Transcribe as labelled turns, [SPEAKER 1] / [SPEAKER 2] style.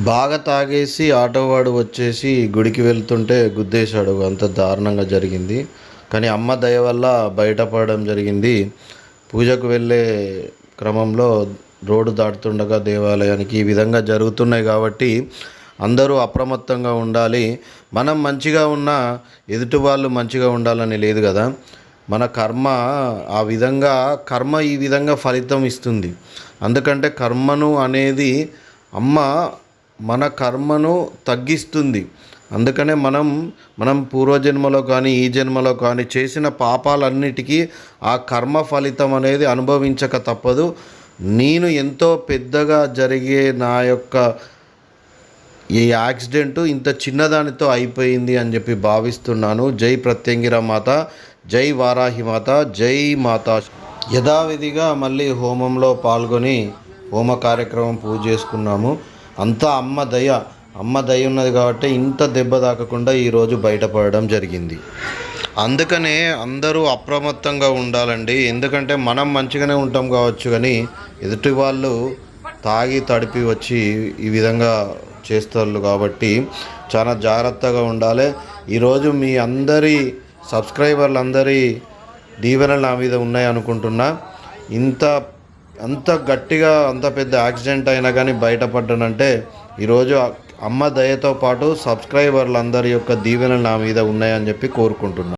[SPEAKER 1] బాగా తాగేసి ఆటోవాడు వచ్చేసి గుడికి వెళ్తుంటే గుద్దేశాడు. అంత దారుణంగా జరిగింది. కానీ అమ్మ దయ వల్ల బయటపడడం జరిగింది. పూజకు వెళ్ళే క్రమంలో రోడ్డు దాటుతుండగా దేవాలయానికి ఈ విధంగా జరుగుతున్నాయి కాబట్టి అందరూ అప్రమత్తంగా ఉండాలి. మనం మంచిగా ఉన్నా ఎదుటి వాళ్ళు మంచిగా ఉండాలని లేదు కదా. మన కర్మ ఆ విధంగా కర్మ ఈ విధంగా ఫలితం ఇస్తుంది. అందుకంటే కర్మను అనేది అమ్మ మన కర్మను తగ్గిస్తుంది. అందుకనే మనం మనం పూర్వజన్మలో కానీ ఈ జన్మలో కానీ చేసిన పాపాలన్నిటికీ ఆ కర్మ ఫలితం అనేది అనుభవించక తప్పదు. నేను ఎంతో పెద్దగా జరిగే నా యొక్క ఈ యాక్సిడెంట్ ఇంత చిన్నదానితో అయిపోయింది అని చెప్పి భావిస్తున్నాను. జై ప్రత్యంగిర మాత జై వారాహి మాత జై మాత. యథావిధిగా మళ్ళీ హోమంలో పాల్గొని హోమ కార్యక్రమం పూజ చేసుకున్నాము. అంతా అమ్మ దయ. అమ్మ దయ ఉన్నది కాబట్టి ఇంత దెబ్బ తాకకుండా ఈరోజు బయటపడడం జరిగింది. అందుకనే అందరూ అప్రమత్తంగా ఉండాలండి. ఎందుకంటే మనం మంచిగానే ఉంటాం కావచ్చు కానీ ఎదుటి వాళ్ళు తాగి తడిపి వచ్చి ఈ విధంగా చేస్తారు కాబట్టి చాలా జాగ్రత్తగా ఉండాలి. ఈరోజు మీ అందరి సబ్స్క్రైబర్లు అందరి దీవెనలు నా మీద ఉన్నాయి అనుకుంటున్నా. ఇంత అంత గట్టిగా అంత పెద్ద యాక్సిడెంట్ అయినా కానీ బయటపడ్డానంటే ఈరోజు అమ్మ దయతో పాటు సబ్స్క్రైబర్లు అందరి యొక్క దీవెనలు నా మీద ఉన్నాయని చెప్పి కోరుకుంటున్నాను